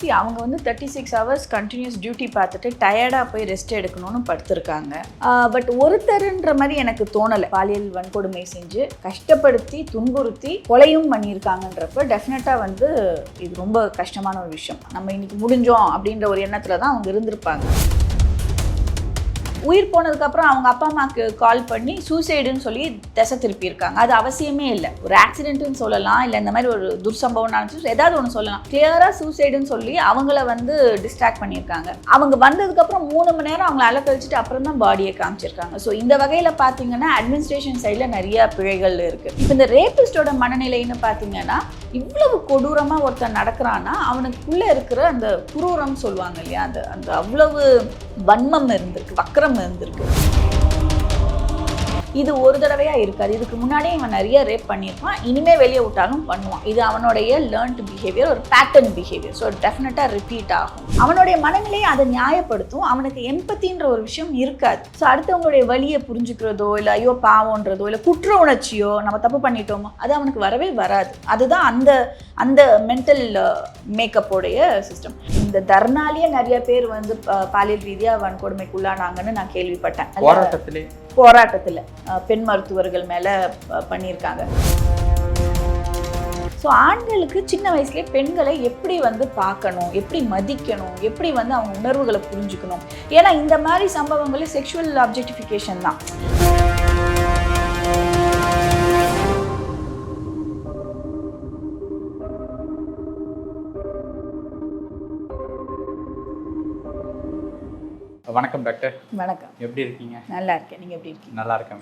C அவங்க வந்து thirty six hours continuous duty பார்த்துட்டு டயர்டாக போய் ரெஸ்ட் எடுக்கணும்னு படுத்திருக்காங்க. பட் ஒருத்தருன்ற மாதிரி எனக்கு தோணலை. பாலியல் வன்கொடுமை செஞ்சு கஷ்டப்படுத்தி துன்புறுத்தி கொலையும் பண்ணியிருக்காங்கன்றப்ப டெஃபினட்டாக வந்து இது ரொம்ப கஷ்டமான ஒரு விஷயம். நம்ம இன்னைக்கு முடிஞ்சோம் அப்படின்ற ஒரு எண்ணத்தில் தான் அவங்க இருந்திருப்பாங்க. உயிர் போனதுக்கப்புறம் அவங்க அப்பா அம்மாவுக்கு கால் பண்ணி சூசைடுன்னு சொல்லி திசை திருப்பியிருக்காங்க. அது அவசியமே இல்லை. ஒரு ஆக்சிடென்ட்னு சொல்லலாம் இல்லை இந்த மாதிரி ஒரு துர்சம்பவம் நடந்துச்சு ஏதாவது ஒன்று சொல்லலாம். கிளியராக சூசைடுன்னு சொல்லி அவங்கள வந்து டிஸ்ட்ராக்ட் பண்ணியிருக்காங்க. அவங்க வந்ததுக்கப்புறம் மூணு மணி நேரம் அவங்கள அலக்கழிச்சிட்டு அப்புறம் தான் பாடியை காமிச்சிருக்காங்க. ஸோ இந்த வகையில் பார்த்தீங்கன்னா அட்மினிஸ்ட்ரேஷன் சைடில் நிறைய பிழைகள் இருக்குது இப்போ இந்த ரேபிஸ்டோட மனநிலைன்னு பார்த்தீங்கன்னா இவ்வளவு கொடூரமாக ஒருத்தன் நடக்கிறான்னா அவனுக்குள்ளே இருக்கிற அந்த குரூரம் சொல்லுவாங்க இல்லையா அந்த அந்த அவ்வளவு வன்மம் இருந்திருக்கு. வக்கரம் இருந்திருக்கு. இது ஒரு தடவையா இருக்காது. இதுக்கு முன்னாடியே இவன் நிறைய ரேப் பண்ணியிருப்பான். இனிமே வெளியே விட்டாலும் பண்ணுவான். இது அவனுடைய லேர்ன்ட் பிஹேவியர் ஒரு பேட்டர்ன் பிஹேவியர் ஸோ டெஃபினட்டாக ரிப்பீட் ஆகும். அவனுடைய மனநிலையை அதை நியாயப்படுத்தும். அவனுக்கு எம்பத்தின்ற ஒரு விஷயம் இருக்காது. ஸோ அடுத்தவங்களுடைய வழியை புரிஞ்சுக்கிறதோ இல்லை ஐயோ பாவம்ன்றதோ இல்லை குற்ற உணர்ச்சியோ நம்ம தப்பு பண்ணிட்டோமோ அது அவனுக்கு வரவே வராது. அதுதான் அந்த அந்த மென்டல் மேக்கப்போடைய சிஸ்டம் இந்த தர்ணாலேயே நிறைய பேர் வந்து பாலியல் ரீதியாக வன்கொடுமைக்குள்ளானாங்கன்னு நான் கேள்விப்பட்டேன். போராட்டத்திலே போராட்டத்தில் பெண் மருத்துவர்கள் மேலே பண்ணியிருக்காங்க. ஸோ ஆண்களுக்கு சின்ன வயசுலேயே பெண்களை எப்படி வந்து பார்க்கணும் எப்படி மதிக்கணும் எப்படி வந்து அவங்க உணர்வுகளை புரிஞ்சுக்கணும்? ஏன்னா இந்த மாதிரி சம்பவங்களே செக்ஷுவல் ஆப்ஜெக்டிஃபிகேஷன் தான். வணக்கம் டாக்டர். வணக்கம். எப்படி இருக்கீங்க? நல்லா இருக்கேன். நீங்கள் எப்படி இருக்கீங்க? நல்லா இருக்கேன்.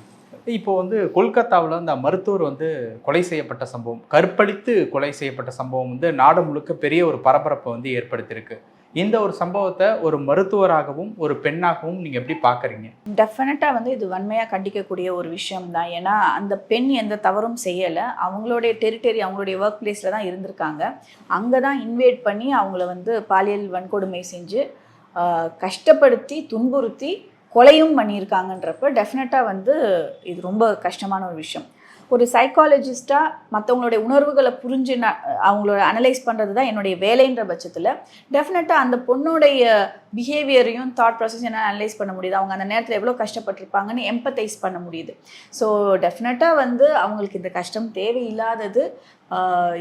இப்போ வந்து கொல்கத்தாவில் அந்த மருத்துவர் வந்து கொலை செய்யப்பட்ட சம்பவம் கற்பழித்து கொலை செய்யப்பட்ட சம்பவம் வந்து நாடு முழுக்க பெரிய ஒரு பரபரப்பை வந்து ஏற்படுத்தியிருக்கு. இந்த ஒரு சம்பவத்தை ஒரு மருத்துவராகவும் ஒரு பெண்ணாகவும் நீங்கள் எப்படி பார்க்குறீங்க? டெஃபினட்டாக வந்து இது வன்மையாக கண்டிக்கக்கூடிய ஒரு விஷயம் தான் ஏன்னா அந்த பெண் எந்த தவறும் செய்யலை. அவங்களுடைய டெரிட்டரி அவங்களுடைய ஒர்க் பிளேஸில் தான் இருந்திருக்காங்க. அங்கே தான் இன்வைட் பண்ணி அவங்கள வந்து பாலியல் வன்கொடுமை செஞ்சு கஷ்டப்படுத்தி துன்புறுத்தி கொலையும் பண்ணியிருக்காங்கன்றப்ப டெஃபினட்டாக வந்து இது ரொம்ப கஷ்டமான ஒரு விஷயம். ஒரு சைக்காலஜிஸ்ட்டாக மற்றவங்களுடைய உணர்வுகளை புரிஞ்சு ந அவங்களோட அனலைஸ் பண்ணுறது தான் என்னுடைய வேலைன்ற பட்சத்தில் டெஃபினட்டாக அந்த பொண்ணுடைய பிஹேவியரையும் தாட் ப்ராசஸ் என்ன அனலைஸ் பண்ண முடியுது. அவங்க அந்த நேரத்தில் எவ்வளோ கஷ்டப்பட்டிருப்பாங்கன்னு எம்பத்தைஸ் பண்ண முடியுது. ஸோ டெஃபினட்டாக வந்து அவங்களுக்கு இந்த கஷ்டம் தேவையில்லாதது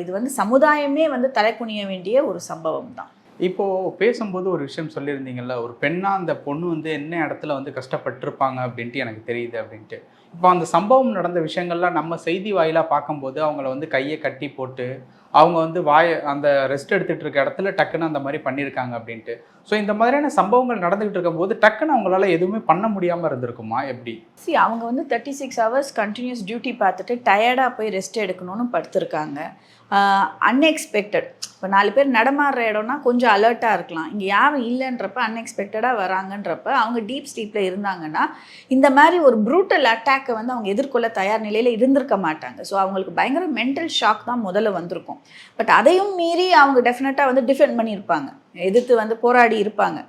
இது வந்து சமுதாயமே வந்து தலைக்குனிய வேண்டிய ஒரு சம்பவம் தான். இப்போது பேசும்போது ஒரு விஷயம் சொல்லியிருந்தீங்கல்ல ஒரு பெண்ணாக அந்த பொண்ணு வந்து என்ன இடத்துல வந்து கஷ்டப்பட்டிருப்பாங்க அப்படின்ட்டு எனக்கு தெரியுது அப்படின்ட்டு. இப்போ அந்த சம்பவம் நடந்த விஷயங்கள்லாம் நம்ம செய்தி வாயிலாக பார்க்கும்போது அவங்கள வந்து கையை கட்டி போட்டு அவங்க வந்து வாய அந்த ரெஸ்ட் எடுத்துகிட்டு இருக்க இடத்துல டக்குன்னு அந்த மாதிரி பண்ணியிருக்காங்க அப்படின்ட்டு. ஸோ இந்த மாதிரியான சம்பவங்கள் நடந்துகிட்டு இருக்கும்போது டக்குன்னு அவங்களால எதுவுமே பண்ண முடியாமல் இருந்திருக்குமா? எப்படி? சி அவங்க வந்து thirty six hours continuous duty பார்த்துட்டு டயர்டாக போய் ரெஸ்ட் எடுக்கணும்னு படுத்திருக்காங்க. அன்எக்ஸ்பெக்டட் இப்போ நாலு பேர் நடமாடுற இடம்னா கொஞ்சம் அலர்ட்டாக இருக்கலாம். இங்கே யாரும் இல்லைன்றப்ப அன்எக்ஸ்பெக்டடாக வராங்கன்றப்ப அவங்க டீப் ஸ்லீப்பில் இருந்தாங்கன்னா இந்த மாதிரி ஒரு ப்ரூட்டல் அட்டாக்கை வந்து அவங்க எதிர்கொள்ள தயார் நிலையில் இருந்திருக்க மாட்டாங்க. ஸோ அவங்களுக்கு பயங்கர மென்டல் ஷாக் தான் முதல்ல வந்திருக்கும். பட் அதையும் மீறி அவங்க டெஃபினட்டாக வந்து டிஃபெண்ட் பண்ணியிருப்பாங்க. எதிர்த்து வந்து போராடி இருப்பாங்க.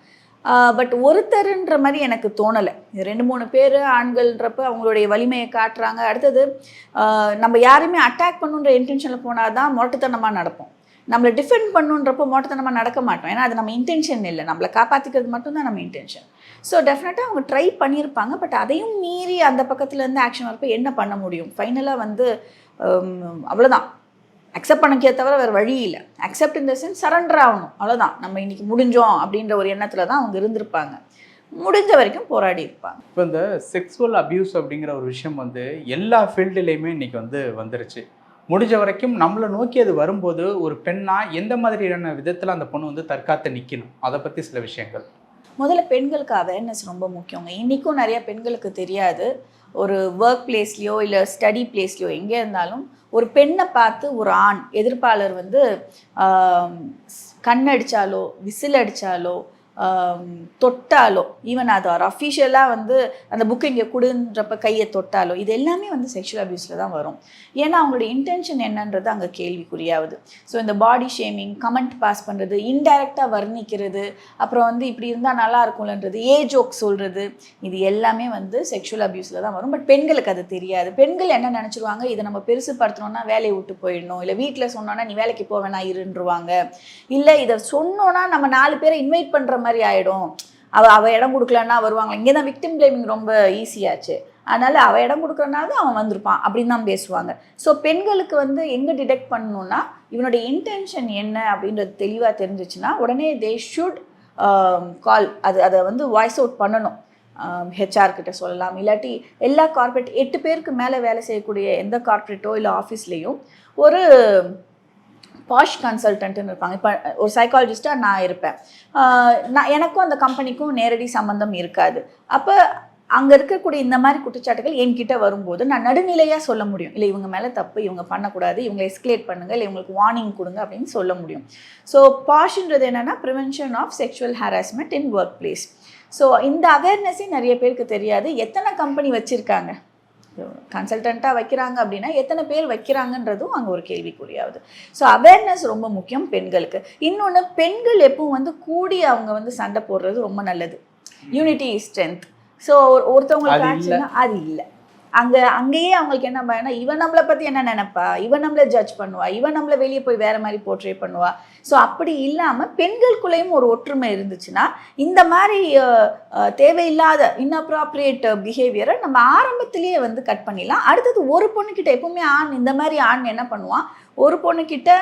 பட் ஒருத்தருன்ற மாதிரி எனக்கு தோணலை. இது ரெண்டு மூணு பேர் ஆண்கள்ன்றப்ப அவங்களுடைய வலிமையை காட்டுறாங்க. அடுத்தது நம்ம யாருமே அட்டாக் பண்ணுன்ற இன்டென்ஷனில் போனால் தான் மொட்டத்தனமாக நடப்போம். நம்மளை டிஃபெண்ட் பண்ணுன்றப்போ மொட்டத்தனமாக நடக்க மாட்டோம். ஏன்னா அது நம்ம இன்டென்ஷன் இல்லை. நம்மளை காப்பாற்றிக்கிறது மட்டும்தான் நம்ம இன்டென்ஷன் ஸோ டெஃபினட்டாக அவங்க ட்ரை பண்ணியிருப்பாங்க பட் அதையும் மீறி அந்த பக்கத்துலேருந்து ஆக்ஷன் வரப்போ என்ன பண்ண முடியும்? ஃபைனலாக வந்து அவ்வளோதான் அக்செப்ட் பண்ணிக்கே தவிர வேறு வழி இல்லை. அக்செப்ட் இந்த சென்ஸ் சரண்டர் ஆகணும். அவ்வளோதான் நம்ம இன்னைக்கு முடிஞ்சோம் அப்படின்ற ஒரு எண்ணத்தில் தான் அவங்க இருந்திருப்பாங்க. முடிஞ்ச வரைக்கும் போராடி இருப்பாங்க. இப்போ இந்த செக்ஸுவல் அபியூஸ் அப்படிங்கிற ஒரு விஷயம் வந்து எல்லா ஃபீல்டுலேயுமே இன்னைக்கு வந்து வந்துருச்சு. முடிஞ்ச வரைக்கும் நம்மளை நோக்கி அது வரும்போது ஒரு பெண்ணா எந்த மாதிரியான விதத்தில் அந்த பொண்ணு வந்து தற்காத்து நிற்கணும் அதை பற்றி சில விஷயங்கள். முதல்ல பெண்களுக்கு அவேர்னஸ் ரொம்ப முக்கியங்க. இன்றைக்கும் நிறைய பெண்களுக்கு தெரியாது. ஒரு ஒர்க் பிளேஸ்லையோ இல்லை ஸ்டடி பிளேஸ்லையோ எங்கே இருந்தாலும் ஒரு பெண்ணை பார்த்து ஒரு ஆண் எதிர்ப்பாளர் வந்து கண் அடித்தாலோ விசில் அடித்தாலோ தொட்டாலோ ஈவன் அது ஒரு அஃபிஷியலாக வந்து அந்த புக் இங்கே கொடுன்றப்ப கையை தொட்டாலோ இது எல்லாமே வந்து செக்ஷுவல் அபியூஸில் தான் வரும். ஏன்னா அவங்களோட இன்டென்ஷன் என்னன்றது அங்கே கேள்விக்குறியாகுது ஸோ இந்த பாடி ஷேமிங் கமெண்ட் பாஸ் பண்ணுறது இன்டைரக்டாக வர்ணிக்கிறது அப்புறம் வந்து இப்படி இருந்தால் நல்லா இருக்கும்லன்றது ஏ ஜோக் சொல்கிறது இது எல்லாமே வந்து செக்ஷுவல் அபியூஸில் தான் வரும். பட் பெண்களுக்கு அது தெரியாது. பெண்கள் என்ன நினச்சிருவாங்க? இதை நம்ம பெருசுப்படுத்தணும்னா வேலையை விட்டு போயிடணும். இல்லை வீட்டில் சொன்னோன்னா நீ வேலைக்கு போவேனா இருன்றுவாங்க. இல்லை இதை சொன்னோன்னா நம்ம நாலு பேரை இன்வைட் பண்ணுற மாதிரி ஆகிடும் அவ அவ இடம் கொடுக்கலன்னா வருவாங்க இங்கே தான் விக்டிம் பிளேமிங் ரொம்ப ஈஸியாச்சு அதனால அவ இடம் கொடுக்குறனால தான் அவன் வந்திருப்பான் அப்படின்னு தான் பேசுவாங்க. ஸோ பெண்களுக்கு வந்து எங்கே டிடெக்ட் பண்ணணும்னா இவனுடைய இன்டென்ஷன் என்ன அப்படின்றது தெளிவாக தெரிஞ்சிச்சுன்னா உடனே தே ஷுட் கால் அது அதை வந்து வாய்ஸ் அவுட் பண்ணணும். Um, ஹெச்ஆர் கிட்ட சொல்லலாம். இல்லாட்டி எல்லா கார்ப்பரேட் எட்டு பேருக்கு மேலே வேலை செய்யக்கூடிய எந்த கார்ப்பரேட்டோ இல்லை ஆஃபீஸ்லேயும் ஒரு பாஷ் கன்சல்டன்ட்னு இருப்பாங்க. இப்போ ஒரு சைக்காலஜிஸ்ட்டாக நான் இருப்பேன். நான் எனக்கும் அந்த கம்பெனிக்கும் நேரடி சம்மந்தம் இருக்காது. அப்போ அங்கே இருக்கக்கூடிய இந்த மாதிரி குற்றச்சாட்டுகள் என்கிட்ட வரும்போது நான் நடுநிலையாக சொல்ல முடியும். இல்லை இவங்க மேலே தப்பு இவங்க பண்ணக்கூடாது இவங்க எஸ்கலேட் பண்ணுங்க இல்லை இவங்களுக்கு வார்னிங் கொடுங்க அப்படின்னு சொல்ல முடியும். ஸோ பாஷ்ன்றது என்னென்னா prevention of sexual harassment in workplace so இந்த அவேர்னஸே நிறைய பேருக்கு தெரியாது. எத்தனை கம்பெனி வச்சுருக்காங்க? கன்சல்டண்ட்டாக வைக்கிறாங்க அப்படின்னா எத்தனை பேர் வைக்கிறாங்கன்றதும் அங்கே ஒரு கேள்விக்குறியாகுது ஸோ அவேர்னஸ் ரொம்ப முக்கியம் பெண்களுக்கு. இன்னொன்று பெண்கள் எப்பவும் வந்து கூடி அவங்க வந்து சண்டை போடுறது ரொம்ப நல்லது. யூனிட்டி ஸ்ட்ரென்த் ஸோ ஒருத்தவங்களுக்கு அது இல்ல. அங்கே அங்கேயே அவங்களுக்கு என்ன பயனா இவன் நம்மளை பற்றி என்ன நினைப்பா? இவன் நம்மளை ஜட்ஜ் பண்ணுவா. இவன் நம்மளை வெளியே போய் வேறு மாதிரி போர்ட்ரே பண்ணுவா. ஸோ அப்படி இல்லாமல் பெண்களுக்குள்ளேயும் ஒரு ஒற்றுமை இருந்துச்சுன்னா இந்த மாதிரி தேவையில்லாத இன்அப்ராப்ரியேட் பிஹேவியரை நம்ம ஆரம்பத்திலேயே வந்து கட் பண்ணிடலாம். அடுத்தது ஒரு பொண்ணுக்கிட்ட எப்பவுமே ஆண் இந்த மாதிரி ஆண் என்ன பண்ணுவான்? ஒரு பொண்ணுக்கிட்ட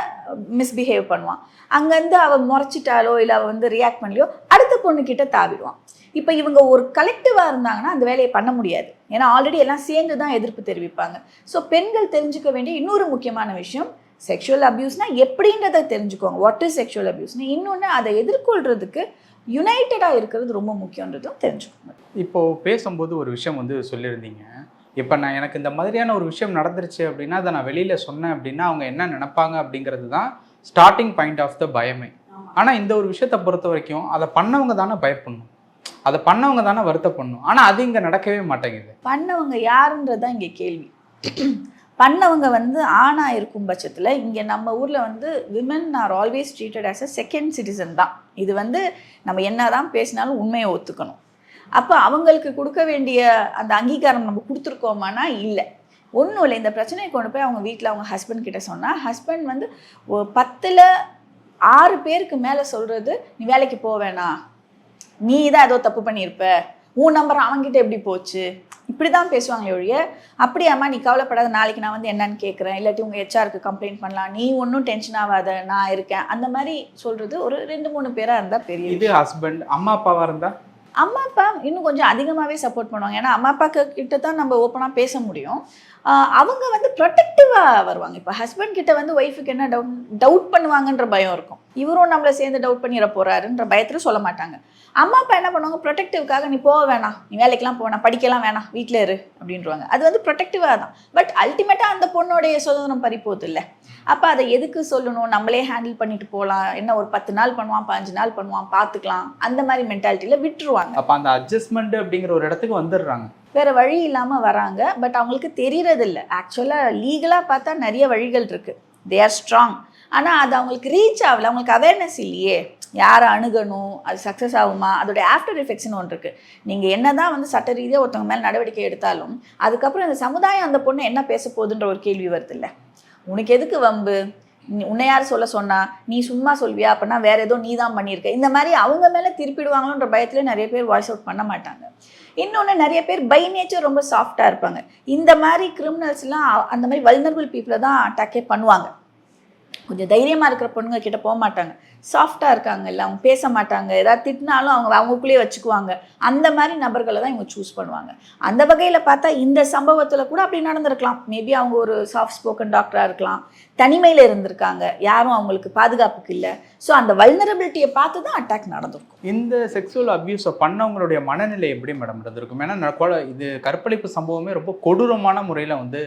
மிஸ்பிஹேவ் பண்ணுவான். அங்கேருந்து அவள் முறைச்சிட்டாலோ இல்லை அவள் வந்து ரியாக்ட் பண்ணலையோ அடுத்த பொண்ணுக்கிட்ட தாவிடுவான். இப்போ இவங்க ஒரு கலெக்டிவாக இருந்தாங்கன்னா அந்த வேலையை பண்ண முடியாது. ஏன்னா ஆல்ரெடி எல்லாம் சேர்ந்து தான் எதிர்ப்பு தெரிவிப்பாங்க. ஸோ பெண்கள் தெரிஞ்சுக்க வேண்டிய இன்னொரு முக்கியமான விஷயம் செக்ஷுவல் அபியூஸ்னா எப்படின்றத தெரிஞ்சுக்கோங்க. வாட் இஸ் செக்ஷுவல் அபியூஸ்னு இன்னொன்று அதை எதிர்கொள்றதுக்கு யுனைட்டடாக இருக்கிறது ரொம்ப முக்கியன்றதும் தெரிஞ்சுக்கோங்க. இப்போ பேசும்போது ஒரு விஷயம் வந்து சொல்லியிருந்தீங்க. இப்போ நான் எனக்கு இந்த மாதிரியான ஒரு விஷயம் நடந்துருச்சு அப்படின்னா அதை நான் வெளியில் சொன்னேன் அப்படின்னா அவங்க என்ன நினைப்பாங்க அப்படிங்கிறது தான் ஸ்டார்டிங் பாயிண்ட் ஆஃப் த பயமே. ஆனால் இந்த ஒரு விஷயத்தை பொறுத்த வரைக்கும் அதை பண்ணவங்க தானே பயப்படணும். அதை பண்ணவங்க தானே வருத்தப்படணும். ஆனால் அது இங்கே நடக்கவே மாட்டேங்குது. பண்ணவங்க யாருன்றது தான் இங்கே கேள்வி. பண்ணவங்க வந்து ஆணா இருக்கும் பட்சத்தில் இங்கே நம்ம ஊரில் வந்து women are always treated as a second citizen தான். இது வந்து நம்ம என்ன தான் பேசினாலும் உண்மையை ஒத்துக்கணும். அப்போ அவங்களுக்கு கொடுக்க வேண்டிய அந்த அங்கீகாரம் நம்ம கொடுத்துருக்கோமானா இல்லை. ஒன்றும் இல்லை. இந்த பிரச்சனையை கொண்டு போய் அவங்க வீட்டில் அவங்க ஹஸ்பண்ட் கிட்ட சொன்னால் ஹஸ்பண்ட் வந்து பத்தில் பத்துல ஆறு பேருக்கு மேலே சொல்கிறது நீ வேலைக்கு போவேணா நீ தான் ஏதோ தப்பு பண்ணியிருப்ப. உன் நம்பர் அவன்கிட்ட எப்படி போச்சு? இப்படி தான் பேசுவாங்களே ஒழிய அப்படியாம்மா நீ கவலைப்படாத நாளைக்கு நான் வந்து என்னன்னு கேட்குறேன் இல்லாட்டி உங்கள் ஹெச்ஆருக்கு கம்ப்ளைண்ட் பண்ணலாம். நீ ஒன்றும் டென்ஷன் ஆகாத நான் இருக்கேன். அந்த மாதிரி சொல்கிறது ஒரு ரெண்டு மூணு பேராக இருந்தால் பெரிய இது ஹஸ்பண்ட் அம்மா அப்பாவாக இருந்தா? அம்மா அப்பா இன்னும் கொஞ்சம் அதிகமாகவே சப்போர்ட் பண்ணுவாங்க. ஏன்னா அம்மா அப்பா கிட்ட தான் நம்ம ஓப்பனாக பேச முடியும். அவங்க வந்து ப்ரொடெக்டிவாக வருவாங்க. இப்போ ஹஸ்பண்ட் கிட்ட வந்து ஒய்ஃபுக்கு என்ன டவுட் டவுட் பண்ணுவாங்கன்ற பயம் இருக்கும். இவரும் நம்மளை சேர்ந்து டவுட் பண்ணிட போறாருன்ற பயத்தில் சொல்ல மாட்டாங்க. அம்மா அப்பா என்ன பண்ணுவாங்க? ப்ரொடெக்டிவ்காக நீ போக வேணாம். நீ வேலைக்கெல்லாம் போவேணாம் படிக்கலாம் வேணாம். வீட்டில் இரு அப்படின்றவாங்க. அது வந்து ப்ரொடெக்டிவாக தான். பட் அல்டிமேட்டாக அந்த பொண்ணோடைய சுதந்திரம் பறிப்போது இல்லை அப்போ அதை எதுக்கு சொல்லணும்? நம்மளே ஹேண்டில் பண்ணிட்டு போகலாம். என்ன ஒரு பத்து நாள் பண்ணுவான் பாஞ்சு நாள் பண்ணுவான் பார்த்துக்கலாம் அந்த மாதிரி மென்டாலிட்டியில் விட்டுருவாங்க. அப்போ அந்த அட்ஜஸ்ட்மெண்ட் அப்படிங்கிற ஒரு இடத்துக்கு வந்துடுறாங்க. வேற வழி இல்லாமல் வராங்க. பட் அவங்களுக்கு தெரியறது இல்லை ஆக்சுவலாக லீகலாக பார்த்தா நிறைய வழிகள் இருக்கு. தே ஆர் ஸ்ட்ராங் ஆனால் அது அவங்களுக்கு ரீச் ஆகல. அவங்களுக்கு அவேர்னஸ் இல்லையே. யாரை அணுகணும் அது சக்ஸஸ் ஆகுமா? அதோட ஆஃப்டர் எஃபெக்ட்ஸ்னு ஒன்று இருக்குது நீங்கள் என்ன தான் வந்து சட்ட ரீதியாக ஒருத்தவங்க மேலே நடவடிக்கை எடுத்தாலும் அதுக்கப்புறம் இந்த சமுதாயம் அந்த பொண்ணு என்ன பேச போகுதுன்ற ஒரு கேள்வி வருது இல்லை. உனக்கு எதுக்கு வம்பு? உன்னை யார் சொல்ல சொன்னா? நீ சும்மா சொல்வியா? அப்படின்னா வேற ஏதோ நீ தான் பண்ணியிருக்க. இந்த மாதிரி அவங்க மேலே திருப்பிடுவாங்களோன்ற பயத்துல நிறைய பேர் வாய்ஸ் அவுட் பண்ண மாட்டாங்க. இன்னொன்று நிறைய பேர் பை நேச்சர் ரொம்ப சாஃப்டாக இருப்பாங்க. இந்த மாதிரி கிரிமினல்ஸ்லாம் அந்த மாதிரி வல்னரபிள் பீப்புளை தான் அட்டாக்கே பண்ணுவாங்க. கொஞ்சம் தைரியமாக இருக்கிற பொண்ணுங்க கிட்ட போக மாட்டாங்க. சாஃப்டாக இருக்காங்க இல்லை அவங்க பேச மாட்டாங்க. ஏதாவது திட்டினாலும் அவங்க அவங்களுக்குள்ளேயே வச்சுக்குவாங்க. அந்த மாதிரி நபர்களை தான் இவங்க சூஸ் பண்ணுவாங்க. அந்த வகையில் பார்த்தா இந்த சம்பவத்தில் கூட அப்படி நடந்திருக்கலாம். மேபி அவங்க ஒரு சாஃப்ட் ஸ்போக்கன் டாக்டராக இருக்கலாம். தனிமையில் இருந்திருக்காங்க. யாரும் அவங்களுக்கு பாதுகாப்புக்கு இல்லை. ஸோ அந்த வல்னரபிலிட்டியை பார்த்து தான் அட்டாக் நடந்திருக்கும். இந்த செக்ஸுவல் அப்யூஸை பண்ணவங்களுடைய மனநிலை எப்படி மேடம் நடந்திருக்கும் ஏன்னா கொலை இது கற்பழிப்பு சம்பவமே ரொம்ப கொடூரமான முறையில் வந்து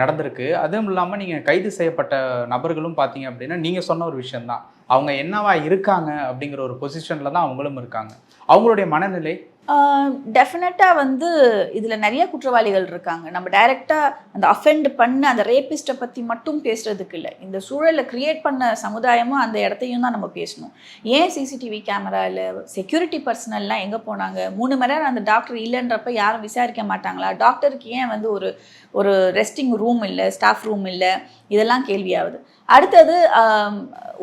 நடந்திருக்கு. அதுவும் இல்லாமல் நீங்கள் கைது செய்யப்பட்ட நபர்களும் பார்த்தீங்க அப்படின்னா நீங்கள் சொன்ன ஒரு விஷயம்தான். அவங்க என்னவா இருக்காங்க அப்படிங்கிற ஒரு பொசிஷனில் தான் அவங்களும் இருக்காங்க. அவங்களுடைய மனநிலை டெஃபினட்டாக வந்து இதில் நிறைய குற்றவாளிகள் இருக்காங்க. நம்ம டைரெக்டாக அந்த அஃபெண்ட் பண்ண அந்த ரேபிஸ்ட்டை பற்றி மட்டும் பேசுகிறதுக்கு இல்லை. இந்த சூழலை க்ரியேட் பண்ண சமுதாயமும் அந்த இடத்தையும் தான் நம்ம பேசணும். ஏன் சிசிடிவி கேமரா இல்லை செக்யூரிட்டி பர்சனல்லாம் எங்கே போனாங்க? மூணு மணி நேரம் அந்த டாக்டர் இல்லைன்றப்ப யாரும் விசாரிக்க மாட்டாங்களா? டாக்டருக்கு ஏன் வந்து ஒரு ஒரு ரெஸ்டிங் ரூம் இல்லை ஸ்டாஃப் ரூம் இல்லை? இதெல்லாம் கேள்வியாகுது அடுத்தது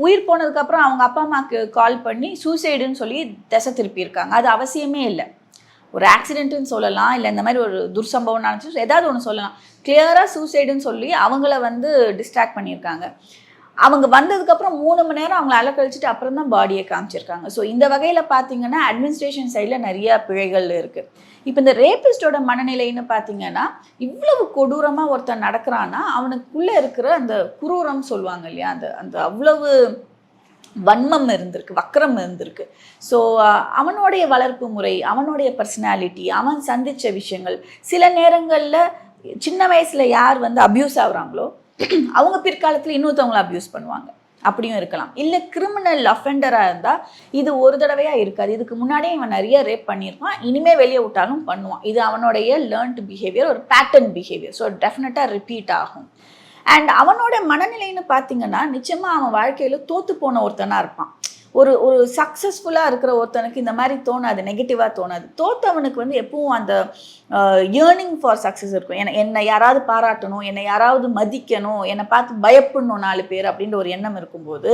உயிர் போனதுக்கப்புறம் அவங்க அப்பா அம்மாவுக்கு கால் பண்ணி சூசைடுன்னு சொல்லி திசை திருப்பியிருக்காங்க அது அவசியமே இல்லை. ஒரு ஆக்சிடென்ட்டுன்னு சொல்லலாம் இல்லை இந்த மாதிரி ஒரு துர்சம்பவம் நடந்துச்சு ஏதாவது ஒன்று சொல்லலாம். கிளியராக சூசைடுன்னு சொல்லி அவங்கள வந்து டிஸ்ட்ராக்ட் பண்ணியிருக்காங்க. அவங்க வந்ததுக்கப்புறம் மூணு மணி நேரம் அவங்கள அலக்கழிச்சிட்டு அப்புறம் தான் பாடியை காமிச்சிருக்காங்க. ஸோ இந்த வகையில் பார்த்தீங்கன்னா அட்மினிஸ்ட்ரேஷன் சைடில் நிறைய பிழைகள் இருக்குது இப்போ இந்த ரேபிஸ்டோட மனநிலைன்னு பார்த்தீங்கன்னா இவ்வளவு கொடூரமாக ஒருத்தன் நடக்கிறான்னா அவனுக்குள்ளே இருக்கிற அந்த குரூரம் சொல்லுவாங்க இல்லையா அந்த அந்த அவ்வளவு வன்மம் இருந்திருக்கு வக்கரம் இருந்திருக்கு. ஸோ அவனுடைய வளர்ப்பு முறை அவனுடைய பர்சனாலிட்டி அவன் சந்தித்த விஷயங்கள் சில நேரங்களில் சின்ன வயசில் யார் வந்து அப்யூஸ் ஆகுறாங்களோ அவங்க பிற்காலத்தில் இன்னொருத்தவங்கள அப்யூஸ் பண்ணுவாங்க. அப்படியும் இருக்கலாம். இல்லை கிரிமினல் அஃபெண்டராக இருந்தால் இது ஒரு தடவையாக இருக்காது. இதுக்கு முன்னாடியே இவன் நிறைய ரேப் பண்ணியிருப்பான். இனிமேல் வெளியே விட்டாலும் பண்ணுவான். இது அவனுடைய லேர்ன்ட் பிஹேவியர் ஒரு பேட்டர்ன் பிஹேவியர் ஸோ டெஃபினட்டாக ரிப்பீட் ஆகும். அண்ட் அவனோட மனநிலைன்னு பார்த்தீங்கன்னா நிச்சயமாக அவன் வாழ்க்கையில் தோற்று போன ஒருத்தனாக இருப்பான். ஒரு ஒரு சக்ஸஸ்ஃபுல்லாக இருக்கிற ஒருத்தனுக்கு இந்த மாதிரி தோணாது நெகட்டிவாக தோணாது. தோத்தவனுக்கு வந்து எப்பவும் அந்த ஏர்னிங் ஃபார் சக்ஸஸ் இருக்கும். என்னை என்னை யாராவது பாராட்டணும் என்னை யாராவது மதிக்கணும் என்னை பார்த்து பயப்படணும் நாலு பேர் அப்படின்ற ஒரு எண்ணம் இருக்கும்போது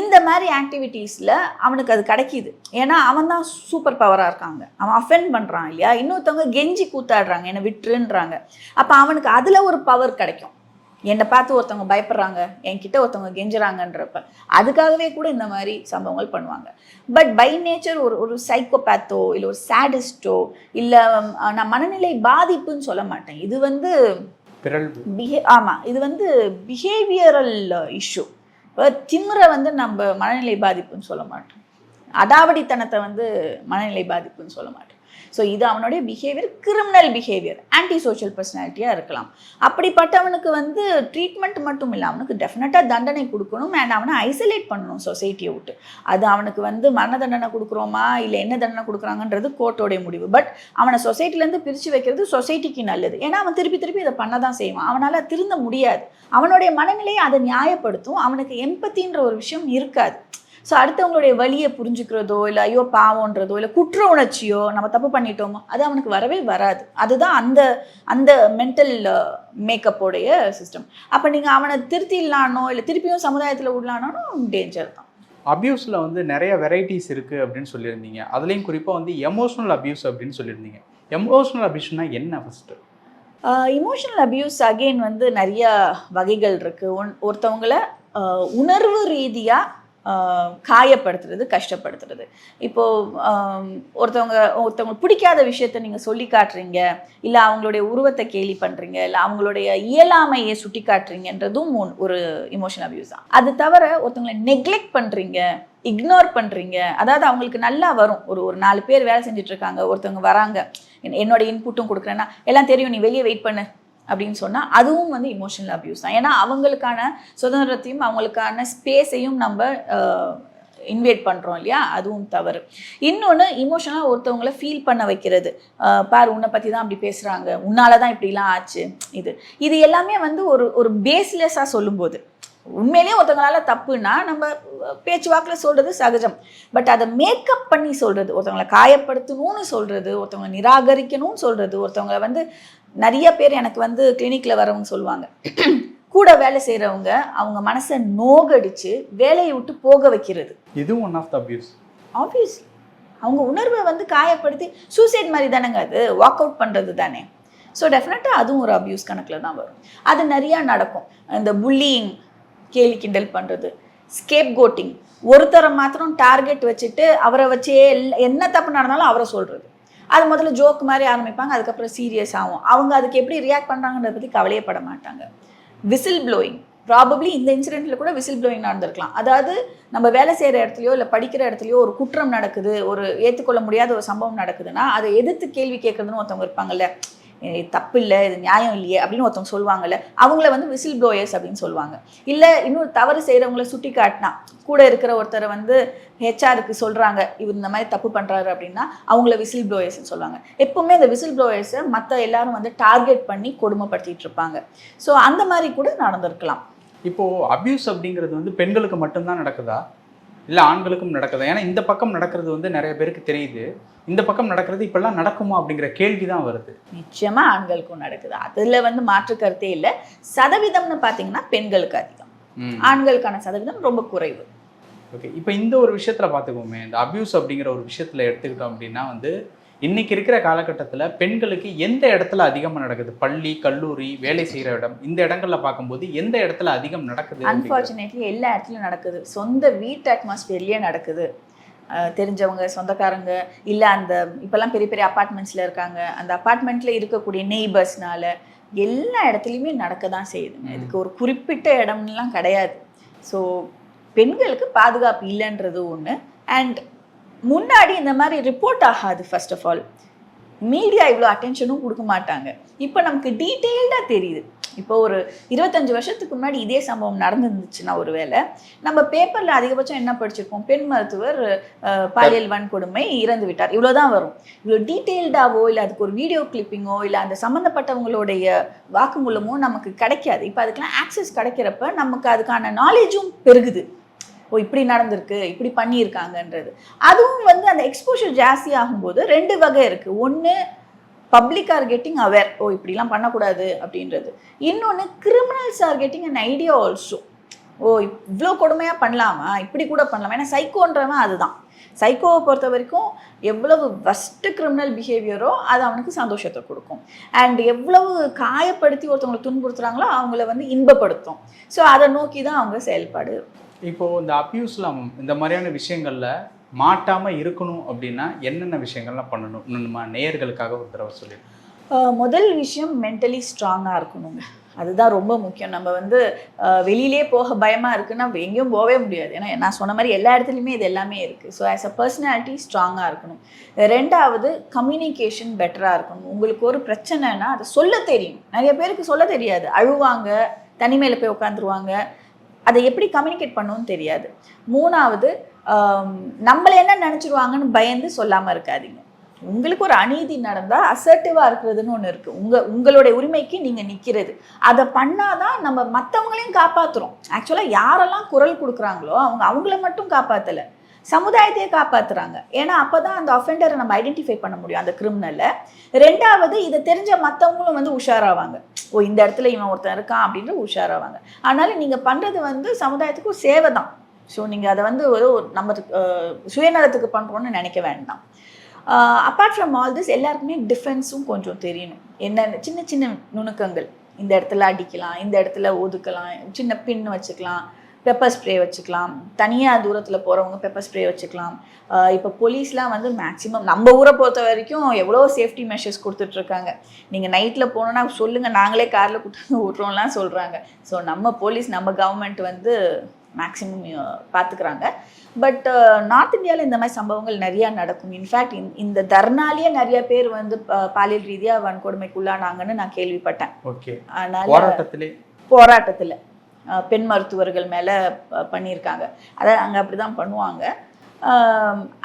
இந்த மாதிரி ஆக்டிவிட்டீஸில் அவனுக்கு அது கிடைக்கிது. ஏன்னா அவன் தான் சூப்பர் பவராக இருக்காங்க. அவன் அஃபெண்ட் பண்ணுறான் இல்லையா? இன்னொருத்தவங்க கெஞ்சி கூத்தாடுறாங்க என்னை விட்டுருன்றாங்க. அப்போ அவனுக்கு அதில் ஒரு பவர் கிடைக்கும். என்னை பார்த்து ஒருத்தவங்க பயப்படுறாங்க என்கிட்ட ஒருத்தவங்க கெஞ்சுறாங்கன்றப்ப அதுக்காகவே கூட இந்த மாதிரி சம்பவங்கள் பண்ணுவாங்க. பட் பை நேச்சர் ஒரு ஒரு சைக்கோபேத்தோ இல்லை ஒரு சேடிஸ்டோ இல்லை நான் மனநிலை பாதிப்புன்னு சொல்ல மாட்டேன். இது வந்து பிஹே ஆமாம் இது வந்து பிஹேவியரல் இஷ்யூ இப்போ திமிரை வந்து நம்ம மனநிலை பாதிப்புன்னு சொல்ல மாட்டோம். அடாவடித்தனத்தை வந்து மனநிலை பாதிப்புன்னு சொல்ல மாட்டோம். ஸோ இது அவனுடைய behaviour criminal behaviour anti social பர்சனாலிட்டியாக இருக்கலாம். அப்படிப்பட்டவனுக்கு வந்து ட்ரீட்மெண்ட் மட்டும் இல்லை அவனுக்கு டெஃபினட்டாக தண்டனை கொடுக்கணும் அண்ட் அவனை ஐசோலேட் பண்ணணும் சொசைட்டியை விட்டு. அது அவனுக்கு வந்து மரண தண்டனை கொடுக்குறோமா இல்லை என்ன தண்டனை கொடுக்குறாங்கன்றது கோர்ட்டோடைய முடிவு. பட் அவனை சொசைட்டிலேருந்து பிரித்து வைக்கிறது சொசைட்டிக்கு நல்லது. ஏன்னா அவன் திருப்பி திருப்பி இதை பண்ண தான் செய்வான். அவனால் திருந்த முடியாது. அவனுடைய மனநிலையை அதை நியாயப்படுத்தும். அவனுக்கு எம்பத்தின்ற ஒரு விஷயம் இருக்காது. ஸோ அடுத்தவங்களுடைய வலியை புரிஞ்சுக்கிறதோ இல்லை ஐயோ பாவம்ன்றதோ இல்லை குற்ற உணர்ச்சியோ நம்ம தப்பு பண்ணிட்டோமோ அது அவனுக்கு வரவே வராது. அதுதான் அந்த அந்த மென்டல் மேக்கப்போடைய சிஸ்டம் அப்போ நீங்கள் அவனை திருத்திடலானோ இல்லை திருப்பியும் சமுதாயத்தில் விடலானோ டேஞ்சர் தான். அபியூஸில் வந்து நிறைய வெரைட்டிஸ் இருக்குது அப்படின்னு சொல்லியிருந்தீங்க. அதுலேயும் குறிப்பாக வந்து எமோஷனல் அபியூஸ் அப்படின்னு சொல்லியிருந்தீங்க. எமோஷனல் அபியூஸ்னா என்ன ஃபஸ்ட்டு இமோஷனல் அபியூஸ் அகெயின் வந்து நிறைய வகைகள் இருக்குது ஒன் ஒருத்தவங்கள உணர்வு ரீதியாக காயப்படுத்துறது கஷ்டப்படுத்துறது. இப்போது ஒருத்தவங்க ஒருத்தவங்களுக்கு பிடிக்காத விஷயத்த நீங்கள் சொல்லி காட்டுறீங்க இல்லை அவங்களுடைய உருவத்தை கேலி பண்ணுறீங்க இல்லை அவங்களுடைய இயலாமையை சுட்டி காட்டுறீங்கன்றதும் ஒரு இமோஷனல் அபியூஸ் தான். அது தவிர ஒருத்தவங்களை நெக்லெக்ட் பண்ணுறீங்க இக்னோர் பண்ணுறீங்க அதாவது அவங்களுக்கு நல்லா வரும். ஒரு ஒரு நாலு பேர் வேலை செஞ்சுட்டு இருக்காங்க ஒருத்தவங்க வராங்க என்னோட இன்புட்டும் கொடுக்குறேன்னா எல்லாம் தெரியும் நீ வெளியே வெயிட் பண்ணு. அப்படின்னு சொன்னால் அதுவும் வந்து இமோஷனல் அப்யூஸ் தான். ஏன்னா அவங்களுக்கான சுதந்திரத்தையும் அவங்களுக்கான ஸ்பேஸையும் நம்ம இன்வைட் பண்ணுறோம் இல்லையா? அதுவும் தவறு. இன்னொன்று இமோஷனலாக ஒருத்தவங்கள ஃபீல் பண்ண வைக்கிறது. பார் உன்னை பற்றி தான் அப்படி பேசுகிறாங்க உன்னால தான் இப்படிலாம் ஆச்சு. இது. இது எல்லாமே வந்து ஒரு ஒரு பேஸ்லெஸ்ஸாக சொல்லும்போது. உண்மையிலேயே ஒருத்தவங்களால தப்புன்னா நம்ம பேச்சுவாக்கில் சொல்கிறது சகஜம். பட் அதை மேக்கப் பண்ணி சொல்கிறது ஒருத்தவங்களை காயப்படுத்தணும்னு சொல்கிறது ஒருத்தவங்களை நிராகரிக்கணும்னு சொல்கிறது ஒருத்தவங்களை வந்து நிறைய பேர் எனக்கு வந்து கிளினிக்கில் வரவங்க சொல்லுவாங்க. கூட வேலை செய்கிறவங்க அவங்க மனசை நோகடிச்சு வேலையை விட்டு போக வைக்கிறது. இதுவும் one of the abuse obviously அவங்க உணர்வை வந்து காயப்படுத்தி சூசைட் மாதிரி தானேங்க அது? வாக் அவுட் பண்ணுறது தானே. ஸோ டெஃபினட்டாக அதுவும் ஒரு அபியூஸ் கணக்கில் தான் வரும். அது நிறையா நடக்கும். இந்த புல்லிங் கேலி கிண்டல் பண்ணுறது ஸ்கேப் கோட்டிங் ஒருத்தரை மாத்திரம் டார்கெட் வச்சுட்டு அவரை வச்சே என்ன தப்பு நடந்தாலும் அவரை சொல்கிறது அது முதல்ல ஜோக் மாதிரி ஆரம்பிப்பாங்க அதுக்கப்புறம் சீரியஸ் ஆகும். அவங்க அதுக்கு எப்படி ரியாக்ட் பண்ணுறாங்கன்றத பற்றி கவலையே பட மாட்டாங்க. விசில் ப்ளோயிங் ப்ராபப்ளி இந்த இன்சிடெண்ட்ல கூட விசில் ப்ளோயிங் நடந்திருக்கலாம். அதாவது நம்ம வேலை செய்கிற இடத்துலையோ இல்லை படிக்கிற இடத்துலையோ ஒரு குற்றம் நடக்குது ஒரு ஏற்றுக்கொள்ள முடியாத ஒரு சம்பவம் நடக்குதுன்னா அதை எதிர்த்து கேள்வி கேட்குறதுன்னு ஒருத்தவங்க இருப்பாங்கல்ல தப்பு இல்லை இது நியாயம் இல்லையே அப்படின்னு ஒருத்தவங்க சொல்லுவாங்கல்ல அவங்கள வந்து விசில் ப்ளோயர்ஸ் அப்படின்னு சொல்லுவாங்க. இல்லை இன்னொரு தவறு செய்கிறவங்கள சுட்டி காட்டினா கூட இருக்கிற ஒருத்தரை வந்து ஹெச்ஆருக்கு சொல்கிறாங்க இவர் இந்த மாதிரி தப்பு பண்ணுறாரு அப்படின்னா அவங்கள விசில் ப்ளோயர்ஸ்னு சொல்லுவாங்க. எப்பவுமே அந்த விசில் ப்ளோயர்ஸை மற்ற எல்லாரும் வந்து டார்கெட் பண்ணி கொடுமைப்படுத்திட்டு இருப்பாங்க. ஸோ அந்த மாதிரி கூட நடந்திருக்கலாம். இப்போது அப்யூஸ் அப்படிங்கிறது வந்து பெண்களுக்கு மட்டும்தான் நடக்குதா? இல்லை ஆண்களுக்கும் நடக்குதா. ஏன்னா இந்த பக்கம் நடக்கிறது வந்து நிறைய பேருக்கு தெரியுது. இந்த பக்கம் நடக்கிறது இப்பெல்லாம் நடக்குமா அப்படிங்கிற கேள்வி தான் வருது. நிச்சயமா ஆண்களுக்கும் நடக்குது. அதுல வந்து மாற்று கருத்தே இல்லை. சதவீதம்னு பார்த்தீங்கன்னா பெண்களுக்கு அதிகம். ஆண்களுக்கான சதவீதம் ரொம்ப குறைவு. ஓகே. இப்போ இந்த ஒரு விஷயத்துல பார்த்துக்கோமே இந்த அபியூஸ் அப்படிங்கிற ஒரு விஷயத்துல எடுத்துக்கிட்டோம் அப்படின்னா வந்து இன்னைக்கு இருக்கிற காலகட்டத்தில் பெண்களுக்கு எந்த இடத்துல அதிகமாக நடக்குது? பள்ளி கல்லூரி வேலை செய்கிற இடம். இந்த இடங்கள்ல பார்க்கும்போது எந்த இடத்துல அதிகம் நடக்குது. அன்ஃபார்ச்சுனேட்லி எல்லா இடத்துலையும் நடக்குது. சொந்த வீட்டு அட்மாஸ்பியர்லேயே நடக்குது. தெரிஞ்சவங்க சொந்தக்காரங்க இல்லை அந்த இப்போல்லாம் பெரிய பெரிய அப்பார்ட்மெண்ட்ஸில் இருக்காங்க. அந்த அப்பார்ட்மெண்ட்டில் இருக்கக்கூடிய நெய்பர்ஸ்னால எல்லா இடத்துலையுமே நடக்க தான் செய்யுதுங்க இதுக்கு ஒரு குறிப்பிட்ட இடம்லாம் கிடையாது. ஸோ பெண்களுக்கு பாதுகாப்பு இல்லைன்றது ஒன்று அண்ட் முன்னாடி இந்த மாதிரி ரிப்போர்ட் ஆகாது ஃபர்ஸ்ட் ஆஃப் ஆல் மீடியா இவ்வளோ அட்டென்ஷனும் கொடுக்க மாட்டாங்க. இப்போ நமக்கு டீட்டெயில்டாக தெரியுது. இப்போ ஒரு இருபத்தஞ்சு வருஷத்துக்கு முன்னாடி இதே சம்பவம் நடந்துருந்துச்சுன்னா ஒரு வேளை நம்ம பேப்பரில் அதிகபட்சம் என்ன படிச்சிருப்போம்? பெண் மருத்துவர் பாலியல் வன்கொடுமை இறந்து விட்டார். இவ்வளோ தான் வரும். இவ்வளோ டீட்டெயில்டாவோ இல்லை அதுக்கு ஒரு வீடியோ கிளிப்பிங்கோ இல்லை அந்த சம்மந்தப்பட்டவங்களுடைய வாக்குமூலமோ நமக்கு கிடைக்காது. இப்போ அதுக்கெலாம் ஆக்சஸ் கிடைக்கிறப்ப நமக்கு அதுக்கான நாலேஜும் பெருகுது. ஓ இப்படி நடந்திருக்கு இப்படி பண்ணியிருக்காங்கன்றது. அதுவும் வந்து அந்த எக்ஸ்போஷர் ஜாஸ்தி ஆகும்போது ரெண்டு வகை இருக்குது ஒன்று பப்ளிக் ஆர் கெட்டிங் அவேர் ஓ இப்படிலாம் பண்ணக்கூடாது அப்படின்றது. இன்னொன்று criminals are getting an idea also oh இவ்வளோ கொடுமையாக பண்ணலாமா? இப்படி கூட பண்ணலாமா? ஏன்னா சைக்கோன்றவன் அதுதான். சைக்கோவை பொறுத்த வரைக்கும் எவ்வளவு ஃபஸ்ட்டு கிரிமினல் பிஹேவியரோ அது அவனுக்கு சந்தோஷத்தை கொடுக்கும். அண்ட் எவ்வளவு காயப்படுத்தி ஒருத்தவங்களை துன்புறுத்துறாங்களோ அவங்கள வந்து இன்பப்படுத்தும். ஸோ அதை நோக்கி தான் அவங்க செயல்பாடு. இப்போ இந்த அப்யூஸ்லாம் இந்த மாதிரியான விஷயங்கள்ல மாட்டாம இருக்கணும் அப்படின்னா என்னென்ன விஷயங்கள்லாம் பண்ணணும்? நம்ம நேயர்களுக்காக ஒரு தடவை சொல்லி. முதல் விஷயம் மென்டலி ஸ்ட்ராங்காக இருக்கணுங்க அதுதான் ரொம்ப முக்கியம். நம்ம வந்து வெளியிலே போக பயமாக இருக்குன்னா எங்கேயும் போகவே முடியாது. ஏன்னா நான் சொன்ன மாதிரி எல்லா இடத்துலையுமே இது எல்லாமே இருக்குது ஸோ ஆஸ் அ பர்சனாலிட்டி ஸ்ட்ராங்காக இருக்கணும். ரெண்டாவது கம்யூனிகேஷன் பெட்டராக இருக்கணும். உங்களுக்கு ஒரு பிரச்சனைனா அதை சொல்ல தெரியும். நிறைய பேருக்கு சொல்ல தெரியாது. அழுவாங்க தனிமையில் போய் உட்காந்துருவாங்க. அதை எப்படி கம்யூனிகேட் பண்ணணும்னு தெரியாது. மூணாவது நம்மளை நம்மள என்ன நினச்சிருவாங்கன்னு பயந்து சொல்லாமல் இருக்காதீங்க. உங்களுக்கு ஒரு அநீதி நடந்தால் அசர்ட்டிவாக இருக்கிறதுன்னு ஒன்று இருக்குது உங்கள் உங்களுடைய உரிமைக்கு நீங்கள் நிற்கிறது அதை பண்ணாதான் நம்ம மற்றவங்களையும் காப்பாற்றுறோம் ஆக்சுவலாக யாரெல்லாம் குரல் கொடுக்குறாங்களோ அவங்க அவங்கள மட்டும் காப்பாற்றலை சமுதாயத்தையே காப்பாத்துறாங்க. ஏன்னா அப்பதான் அந்த அஃபெண்டரை நம்ம ஐடென்டிஃபை பண்ண முடியும் அந்த கிரிமினலை ரெண்டாவது இதை தெரிஞ்ச மற்றவங்களும் வந்து உஷாராவாங்க. ஓ இந்த இடத்துல இவன் ஒருத்தன் இருக்கான் அப்படின்ற உஷாராவாங்க. அதனால நீங்கள் பண்ணுறது வந்து சமுதாயத்துக்கு சேவை தான் ஸோ நீங்கள் அதை வந்து ஒரு நம்ம சுயநலத்துக்கு பண்ணுறோன்னு நினைக்க வேண்டாம். அப்பார்ட் ஃப்ரம் ஆல் திஸ் எல்லாருக்குமே டிஃபென்ஸும் கொஞ்சம் தெரியணும். என்னென்ன சின்ன சின்ன நுணுக்கங்கள். இந்த இடத்துல அடிக்கலாம் இந்த இடத்துல ஒதுக்கலாம் சின்ன பின் வச்சுக்கலாம். பெப்பர் ஸ்ப்ரே வச்சுக்கலாம். தனியாக தூரத்தில் போகிறவங்க பெப்பர் ஸ்ப்ரே வச்சுக்கலாம். இப்போ போலீஸ்லாம் வந்து மேக்ஸிமம் நம்ம ஊரை பொறுத்த வரைக்கும் எவ்வளோ சேஃப்டி மெஷர்ஸ் கொடுத்துட்ருக்காங்க. நீங்கள் நைட்டில் போனோன்னா சொல்லுங்கள் நாங்களே காரில் கூட்டு விட்றோம்லாம் சொல்கிறாங்க ஸோ நம்ம போலீஸ் நம்ம கவர்மெண்ட் வந்து மேக்ஸிமம் பார்த்துக்கிறாங்க பட் நார்த் இந்தியாவில் இந்த மாதிரி சம்பவங்கள் நிறையா நடக்கும். இன்ஃபேக்ட் இந்த தர்னாலேயே நிறைய பேர் வந்து பாலியல் ரீதியாக வன்கொடுமைக்குள்ளானாங்கன்னு நான் கேள்விப்பட்டேன். ஓகே. அதனால போராட்டத்திலே? போராட்டத்தில். பெண் மருத்துவர்கள் மேலே பண்ணியிருக்காங்க. அதாவது அங்கே அப்படி தான் பண்ணுவாங்க.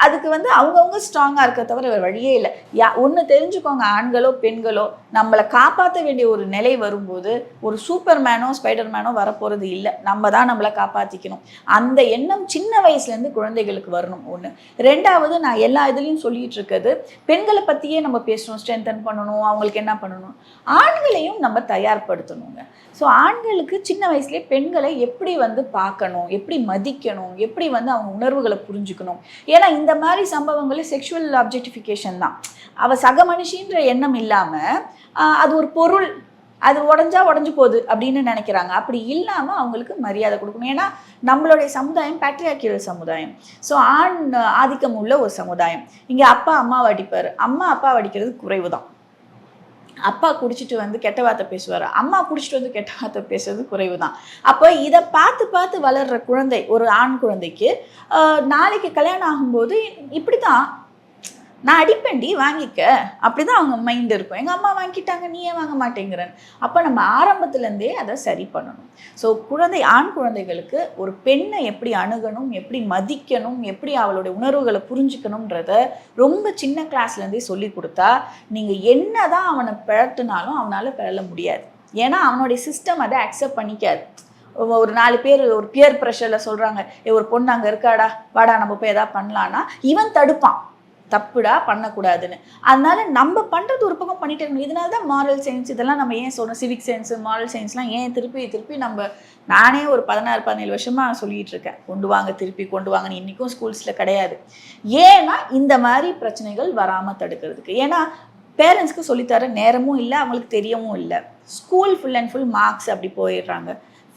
அதுக்கு வந்து அவங்கவுங்க ஸ்ட்ராங்காக இருக்க தவிர வேறு வழியே இல்லை. யா ஒன்று தெரிஞ்சுக்கோங்க ஆண்களோ பெண்களோ நம்மளை காப்பாற்ற வேண்டிய ஒரு நிலை வரும்போது ஒரு சூப்பர் மேனோ ஸ்பைடர் மேனோ வரப்போகிறது இல்லை. நம்ம தான் நம்மளை காப்பாற்றிக்கணும் அந்த எண்ணம் சின்ன வயசுலேருந்து குழந்தைகளுக்கு வரணும் ஒன்று ரெண்டாவது நான் எல்லா இதுலேயும் சொல்லிகிட்டு இருக்கிறது பெண்களை பற்றியே நம்ம பேசணும் ஸ்ட்ரென்தன் பண்ணணும் அவங்களுக்கு என்ன பண்ணணும்? ஆண்களையும் நம்ம தயார்படுத்தணுங்க. ஸோ ஆண்களுக்கு சின்ன வயசுலேயே பெண்களை எப்படி வந்து பார்க்கணும் எப்படி மதிக்கணும் எப்படி வந்து அவங்க உணர்வுகளை புரிஞ்சுக்கணும் ஏன்னா இந்த மாதிரி சம்பவங்கள் செக்ஷுவல் அப்ஜெக்டிஃபிகேஷன் தான். அவ சக மனுஷின்ற எண்ணம் இல்லாமல் அது ஒரு பொருள் அது உடஞ்சா உடஞ்சு போகுது அப்படின்னு நினைக்கிறாங்க. அப்படி இல்லாமல் அவங்களுக்கு மரியாதை கொடுக்கணும். ஏன்னா நம்மளுடைய சமுதாயம் பேட்ரியாக்கியல் சமுதாயம். ஸோ ஆண் ஆதிக்கம் உள்ள ஒரு சமுதாயம். இங்கே அப்பா அம்மாவை அடிப்பார். அம்மா அப்பா அடிக்கிறது குறைவு தான் அப்பா குடிச்சிட்டு வந்து கெட்ட வார்த்தை பேசுவார். அம்மா குடிச்சிட்டு வந்து கெட்ட வார்த்தை பேசுறது குறைவு தான் அப்போ இதை பார்த்து பார்த்து வளர்ற குழந்தை ஒரு ஆண் குழந்தைக்கு நாளைக்கு கல்யாணம் ஆகும்போது இப்படி தான் நான் அடிப்பேன்டி வாங்கிக்க. அப்படிதான் அவங்க மைண்ட் இருக்கும். எங்கள் அம்மா வாங்கிட்டாங்க நீ ஏன் வாங்க மாட்டேங்கிறன்னு அப்போ நம்ம ஆரம்பத்துலேருந்தே அதை சரி பண்ணணும். ஸோ குழந்தை ஆண் குழந்தைகளுக்கு ஒரு பெண்ணை எப்படி அணுகணும் எப்படி மதிக்கணும் எப்படி அவளுடைய உணர்வுகளை புரிஞ்சுக்கணுன்றத ரொம்ப சின்ன கிளாஸ்லேருந்தே சொல்லி கொடுத்தா நீங்கள் என்ன தான் அவனை பிழட்டுனாலும் அவனால் பிழல முடியாது. ஏன்னா அவனுடைய சிஸ்டம் அதை அக்செப்ட் பண்ணிக்காது. ஒரு நாலு பேர் ஒரு பியர் ப்ரெஷரில் சொல்கிறாங்க ஒரு பொண்ணு அங்கே இருக்காடா வாடா நம்ம போய் எதாவது பண்ணலான்னா இவன் தடுப்பான். தப்புடா பண்ணக்கூடாதுன்னு. அதனால நம்ம பண்ணுறது ஒரு பக்கம் பண்ணிட்டே இருக்கணும். இதனால தான் மாரல் சயின்ஸ் இதெல்லாம் நம்ம ஏன் சொன்னோம் சிவிக் சயின்ஸ் மாரல் சயின்ஸ்லாம் ஏன் திருப்பி திருப்பி நம்ம நானே ஒரு பதினாறு பதினேழு வருஷமாக சொல்லிட்டு இருக்கேன். கொண்டு வாங்க திருப்பி கொண்டு வாங்கன்னு இன்றைக்கும் ஸ்கூல்ஸில் கிடையாது. ஏன்னா இந்த மாதிரி பிரச்சனைகள் வராமல் தடுக்கிறதுக்கு. ஏன்னா பேரண்ட்ஸ்க்கு சொல்லித்தர நேரமும் இல்லை அவங்களுக்கு தெரியவும் இல்லை. School full and full marks அப்படி போயிடுறாங்க.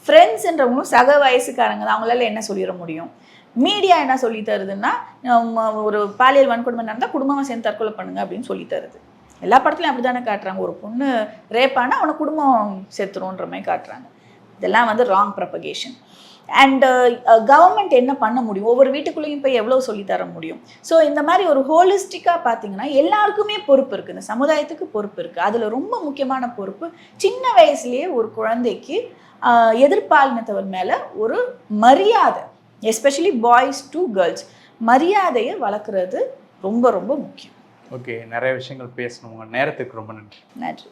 ஃப்ரெண்ட்ஸ்ன்றவங்களும் சக வயசுக்காரங்க தான். அவங்களால என்ன சொல்லிட முடியும்? மீடியா என்ன சொல்லி தருதுன்னா நம்ம ஒரு பாலியல் வன்கொடுமை நடந்தால் குடும்பமாக சேர்ந்து தற்கொலை பண்ணுங்க அப்படின்னு சொல்லி தருது. எல்லா படத்துலையும் அப்படி தானே காட்டுறாங்க. ஒரு பொண்ணு ரேப்பானா அவனை குடும்பம் சேர்த்துருன்ற மாதிரி காட்டுறாங்க. இதெல்லாம் வந்து ராங் ப்ரப்பகேஷன் அண்டு கவர்மெண்ட் என்ன பண்ண முடியும்? ஒவ்வொரு வீட்டுக்குள்ளேயும் போய் எவ்வளோ சொல்லித்தர முடியும்? ஸோ இந்த மாதிரி ஒரு ஹோலிஸ்டிக்காக பார்த்தீங்கன்னா எல்லாருக்குமே பொறுப்பு இருக்குது இந்த சமுதாயத்துக்கு பொறுப்பு இருக்குது அதில் ரொம்ப முக்கியமான பொறுப்பு சின்ன வயசுலேயே ஒரு குழந்தைக்கு uh, எதிர்பாலினத்தவர் மேலே ஒரு மரியாதை. எஸ்பெஷலி பாய்ஸ் டு கேர்ள்ஸ் மரியாதையை வளர்க்குறது ரொம்ப ரொம்ப முக்கியம். ஓகே நிறைய விஷயங்கள் பேசணும். உங்கள் நேரத்துக்கு ரொம்ப நன்றி. நன்றி.